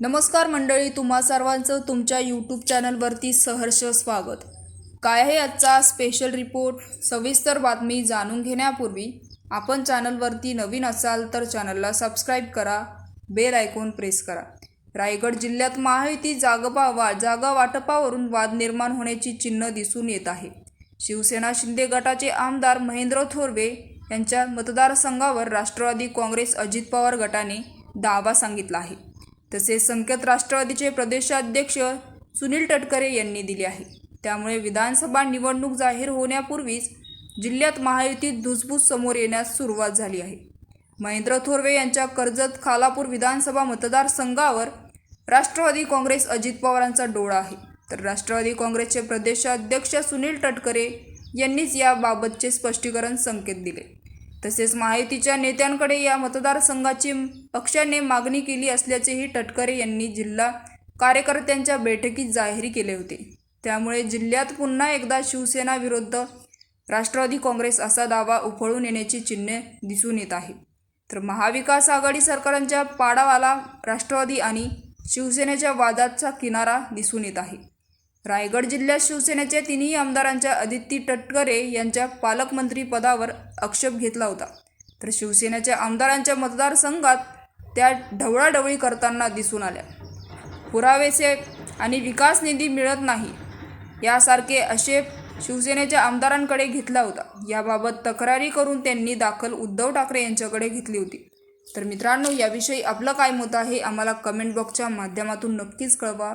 नमस्कार मंडळी तुम्हा सर्वांचं तुमच्या यूट्यूब चॅनलवरती सहर्ष स्वागत. काय आहे आजचा स्पेशल रिपोर्ट सविस्तर बातमी जाणून घेण्यापूर्वी आपण चॅनलवरती नवीन असाल तर चॅनलला सबस्क्राईब करा बेल आयकॉन प्रेस करा. रायगड जिल्ह्यात महायुती जागपा वा जागा वाटपावरून वाद निर्माण होण्याची चिन्ह दिसून येत आहे. शिवसेना शिंदे गटाचे आमदार महेंद्र थोरवे यांच्या मतदारसंघावर राष्ट्रवादी काँग्रेस अजित पवार गटाने दावा सांगितला आहे. तसेच संकेत राष्ट्रवादीचे प्रदेशाध्यक्ष सुनील तटकरे यांनी दिले आहे. त्यामुळे विधानसभा निवडणूक जाहीर होण्यापूर्वीच जिल्ह्यात महायुतीत धुसफूस समोर येण्यास सुरुवात झाली आहे. महेंद्र थोरवे यांच्या कर्जत खालापूर विधानसभा मतदारसंघावर राष्ट्रवादी काँग्रेस अजित पवारांचा डोळा आहे. तर राष्ट्रवादी काँग्रेसचे प्रदेशाध्यक्ष सुनील तटकरे यांनीच याबाबतचे स्पष्टीकरण संकेत दिले. तसेच माहितीच्या नेत्यांकडे या मतदारसंघाची पक्षाने मागणी केली असल्याचेही टटकरे यांनी जिल्हा कार्यकर्त्यांच्या बैठकीत जाहीर केले होते. त्यामुळे जिल्ह्यात पुन्हा एकदा शिवसेना विरुद्ध राष्ट्रवादी काँग्रेस असा दावा उफळून येण्याची चिन्हे दिसून येत आहे तर महाविकास आघाडी सरकारांच्या पाडावाला राष्ट्रवादी आणि शिवसेनेच्या वादाचा किनारा दिसून येत आहे. रायगड जिल्ह्यात शिवसेनेच्या तिन्ही आमदारांच्या आदित्य तटकरे यांच्या पालकमंत्रीपदावर आक्षेप घेतला होता. तर शिवसेनेच्या आमदारांच्या मतदारसंघात त्या ढवळाढवळी करताना दिसून आल्या. पुरावेचे आणि विकास निधी मिळत नाही यासारखे आक्षेप शिवसेनेच्या आमदारांकडे घेतला होता. याबाबत तक्रारी करून त्यांनी दाखल उद्धव ठाकरे यांच्याकडे घेतली होती. तर मित्रांनो याविषयी आपलं काय मत आहे? आम्हाला कमेंट बॉक्सच्या माध्यमातून नक्कीच कळवा.